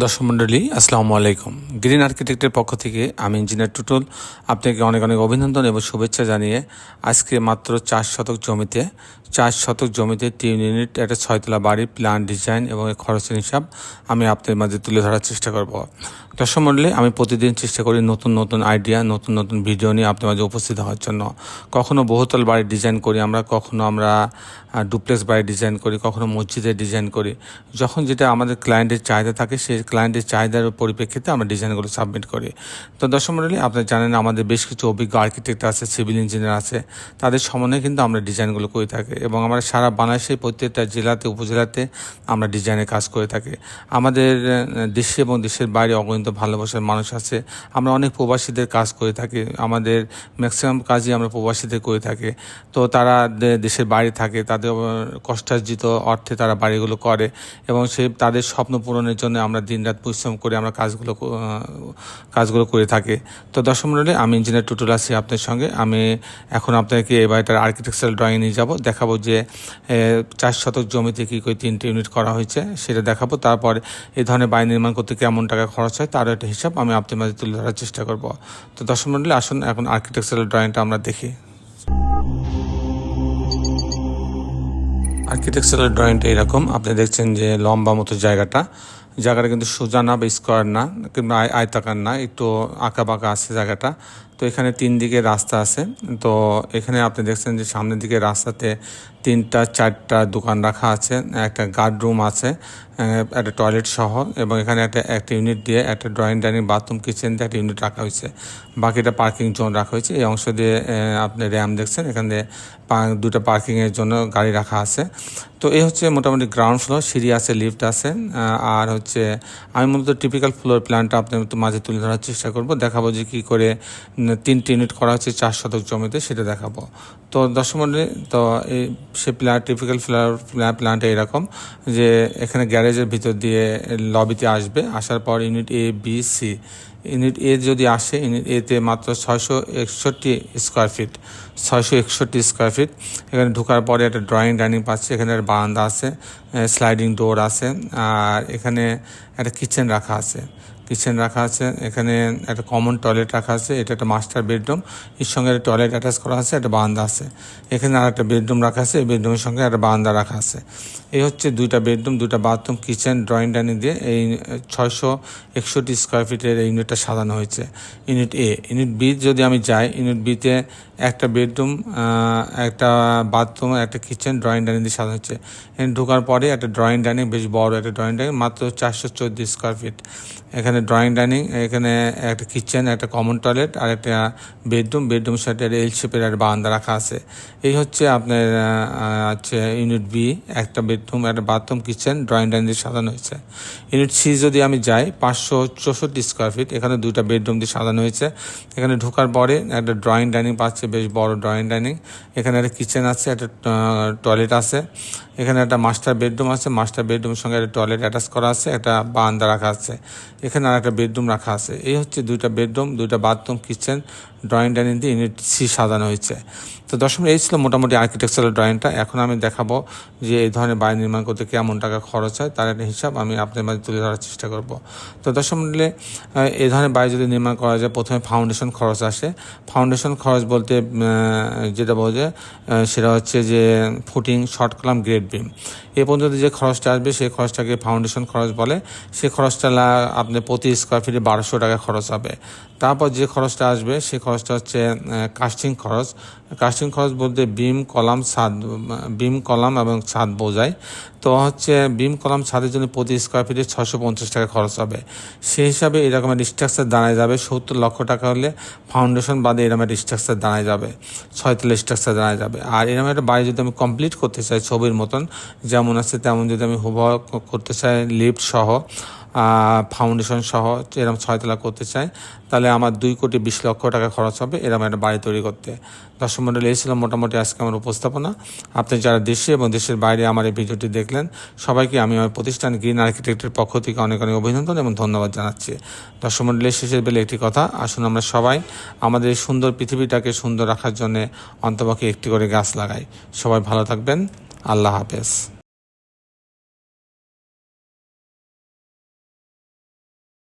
দর্শক মণ্ডলী, আসসালামু আলাইকুম। গ্রিন আর্কিটেক্টের পক্ষ থেকে আমি ইঞ্জিনিয়ার টুটুল আপনাকে অনেক অনেক অভিনন্দন এবং শুভেচ্ছা জানিয়ে আজকে মাত্র চার শতক জমিতে, চার শতক জমিতে তিন ইউনিট, একটা ছয়তলা বাড়ির প্ল্যান ডিজাইন এবং খরচের হিসাব আমি আপনাদের মাঝে তুলে ধরার চেষ্টা করব। দর্শক মণ্ডলী, আমি প্রতিদিন চেষ্টা করি নতুন নতুন আইডিয়া নতুন নতুন ভিডিও নিয়ে আপনার মাঝে উপস্থিত হওয়ার জন্য। কখনো বহুতল বাড়ির ডিজাইন করি আমরা, কখনো আমরা ডুপ্লেক্স বাড়ির ডিজাইন করি, কখনো মসজিদের ডিজাইন করি। যখন যেটা আমাদের ক্লায়েন্টের চাহিদা থাকে সেই ক্লায়েন্টের চাহিদার পরিপ্রেক্ষিতে আমরা ডিজাইনগুলো সাবমিট করি। তো দর্শক মণ্ডলী আপনারা জানেন আমাদের বেশ কিছু অভিজ্ঞ আর্কিটেক্ট আছে সিভিল ইঞ্জিনিয়ার আছে। তাদের সমন্বয়ে কিন্তু আমরা ডিজাইনগুলো করে থাকি এবং আমরা সারা বাংলাদেশের প্রত্যেকটা জেলাতে, উপজেলাতে আমরা ডিজাইনের কাজ করে থাকি। আমাদের দেশে এবং দেশের বাইরে অগণিত ভালোবাসার মানুষ আছে। আমরা অনেক প্রবাসীদের কাজ করে থাকি। আমাদের ম্যাক্সিমাম কাজই আমরা প্রবাসীদের করে থাকি। তো তারা দেশের বাইরে থাকে, তাদের কষ্টার্জিত অর্থে তারা বাড়িগুলো করে এবং সে তাদের স্বপ্ন পূরণের জন্য আমরা দিনরাত পরিশ্রম করে আমরা কাজগুলো কাজগুলো করে থাকি। তো দশম মন্ডলে, আমি ইঞ্জিনিয়ার টুটুল আছি আপনার সঙ্গে। আমি এখন আপনাকে এবার তার আর্কিটেকচারাল ড্রয়িং নিয়ে যাব। দেখাবো যে চার শতক জমিতে কী করে তিনটে ইউনিট করা হয়েছে, সেটা দেখাবো। তারপর এই ধরনের বাড়ি নির্মাণ করতে কেমন টাকা খরচ হয়, তারও একটা হিসাব আমি আপনার মাঝে তুলে ধরার চেষ্টা করব। তো দশম মন্ডলে, আসুন এখন আর্কিটেকচারাল ড্রয়িংটা আমরা দেখি। আর্কিটেকচারাল ড্রয়িংটা এরকম, আপনি দেখছেন যে লম্বা মতো জায়গাটা। জায়গাটা কিন্তু সোজা না বা স্কোয়ার না কিংবা আয়তাকার না, একটু আঁকা বাঁকা আছে জায়গাটা। তো এখানে তিন দিকে রাস্তা আছে। তো এখানে আপনি দেখছেন যে সামনের দিকে রাস্তাতে তিনটা, চারটা দোকান রাখা আছে, একটা গার্ড রুম আছে একটা টয়লেট সহ, এবং এখানে একটা একটা ইউনিট দিয়ে একটা ড্রয়িং ডাইনিং বাথরুম কিচেন দিয়ে একটা ইউনিট রাখা হয়েছে। বাকিটা পার্কিং জোন রাখা হয়েছে। এই অংশ দিয়ে আপনি র্যাম দেখছেন, এখানে দুটো পার্কিংয়ের জন্য গাড়ি রাখা আছে। তো এই হচ্ছে মোটামুটি গ্রাউন্ড ফ্লোর সিঁড়ি আছে লিফট আছে আর হচ্ছে আমি মূলত টিপিক্যাল ফ্লোর প্ল্যানটা আপনার মাঝে তুলে ধরার চেষ্টা করব। দেখাবো যে কী করে, তিনটি ইউনিট করা হচ্ছে চার শতক জমিতে, সেটা দেখাবো। তো দশম তো এই সে প্ল্যান টিপিক্যাল ফ্লাওয়ার প্ল্যানটা এরকম যে এখানে গ্যারেজের ভিতর দিয়ে লবিতে আসবে। আসার পর unit A B C unit A যদি আসে, ইউনিট এতে মাত্র ছয়শো একষট্টি স্কোয়ার ফিট ছয়শো একষট্টি স্কোয়ার ফিট এখানে ঢোকার পরে একটা ড্রয়িং ডাইনিং পাচ্ছে, এখানে একটা বারান্দা আছে স্লাইডিং ডোর আছে, আর এখানে একটা কিচেন রাখা আছে। কিচেন রাখা আছে, এখানে একটা কমন টয়লেট রাখা আছে, এটা একটা মাস্টার বেডরুম এর সঙ্গে একটা টয়লেট অ্যাটাচ করা আছে, একটা বারান্দা আছে। এখানে আর একটা বেডরুম রাখা আছে, এই বেডরুমের সঙ্গে একটা বারান্দা রাখা আছে। এই হচ্ছে দুইটা বেডরুম দুইটা বাথরুম কিচেন ড্রয়িং ডাইনিং দিয়ে এই ছয়শো একষট্টি স্কোয়ার ফিটের এই ইউনিটটা সাজানো হয়েছে। ইউনিট এ ইউনিট বি যদি আমি যাই ইউনিট বিতে একটা বেডরুম একটা বাথরুম, একটা কিচেন ড্রয়িং ডাইনিং দিয়ে সাজানো হচ্ছে। এখানে ঢোকার পরে একটা ড্রয়িং ডাইনিং বেশ বড় একটা ড্রয়িং ডাইনিং মাত্র চারশো চোদ্দ স্কোয়ার ফিট এখানে ড্রয়িং ডাইনিং এখানে একটা কিচেন, একটা কমন টয়লেট আর একটা বেডরুম। বেডরুম সাথে একটা এল শেপের একটা বারান্দা রাখা আছে। এই হচ্ছে আপনার হচ্ছে ইউনিট বি একটা বেডরুম, একটা বাথরুম কিচেন ড্রয়িং ডাইনিং দিয়ে সাজানো হয়েছে। ইউনিট সি যদি আমি যাই, পাঁচশো চৌষট্টি স্কোয়ার ফিট এখানে দুইটা বেডরুম দিয়ে সাজানো হয়েছে। এখানে ঢোকার পরে একটা ড্রয়িং ডাইনিং পাচ্ছে বেশ বড় ড্রয়িং ডাইনিং এখানে একটা কিচেন আছে, একটা টয়লেট আছে। এখানে একটা মাস্টার বেডরুম আছে মাস্টার বেডরুমের সঙ্গে একটা টয়লেট অ্যাটাচ করা আছে, একটা বারান্দা রাখা আছে। এখানে আর একটা বেডরুম রাখা আছে। এই হচ্ছে দুইটা বেডরুম দুইটা বাথরুম কিচেন ড্রয়িং দিয়ে ইউনিট সি সাজানো হয়েছে। তো দশম এই ছিল মোটামুটি আর্কিটেকচারাল ড্রয়িংটা এখন আমি দেখাবো যে এই ধরনের বাড়ি নির্মাণ করতে কেমন টাকা খরচ হয়, তার একটা হিসাব আমি আপনার মাঝে তুলে ধরার চেষ্টা করব। তো দশম মিলে এই ধরনের বাড়ি যদি নির্মাণ করা যায়, প্রথমে ফাউন্ডেশন খরচ আসে। ফাউন্ডেশন খরচ বলতে যেটা বোঝে সেটা হচ্ছে যে footing short column grade beam এ পর্যন্ত যে খরচটা আসবে, সেই খরচটাকে ফাউন্ডেশন খরচ বলে। সেই খরচটা আপনি প্রতি স্কোয়ার ফিটে বারোশো টাকা খরচ হবে। তারপর যে খরচটা আসবে সেই খরচটা হচ্ছে কাস্টিং খরচ। কাস্টিং খরচ বলতে বিম কলাম, ছাদ বিম কলাম এবং ছাদ বোঝায়। তো হচ্ছে বিম কলাম, ছাদের জন্য প্রতি স্কোয়ার ফিটে ছশো পঞ্চাশ টাকা খরচ হবে। সেই হিসাবে এরকম একটা স্ট্রাকচার দাঁড়ায় যাবে। সত্তর লক্ষ টাকা হলে ফাউন্ডেশন বাদে এরকম একটা স্ট্রাকচার দাঁড়ায় যাবে। ছয়তলা স্ট্রাকচার দাঁড়ায় যাবে। আর এরকম একটা বাড়ি যদি আমি কমপ্লিট করতে চাই ছবির মতন, যেমন আছে তেমন যদি আমি হুবহ করতে চাই লিফট সহ ফাউন্ডেশন সহ এরকম ছয়তলা করতে চাই, তাহলে আমার দুই কোটি বিশ লক্ষ টাকা খরচ হবে এরকম একটা বাড়ি তৈরি করতে। দর্শক মন্ডলী, এই ছিল মোটামুটি আজকে আমার উপস্থাপনা। আপনি যারা দেশে এবং দেশের বাইরে আমার এই ভিডিওটি দেখলেন, সবাইকে আমি আমার প্রতিষ্ঠান গ্রিন আর্কিটেক্টের পক্ষ থেকে অনেক অনেক অভিনন্দন এবং ধন্যবাদ জানাচ্ছি। দর্শক মন্ডলী শেষের বেলে একটি কথা, আসুন আমরা সবাই আমাদের এই সুন্দর পৃথিবীটাকে সুন্দর রাখার জন্য অন্তপক্ষে একটি করে গাছ লাগাই। সবাই ভালো থাকবেন, আল্লাহ হাফেজ।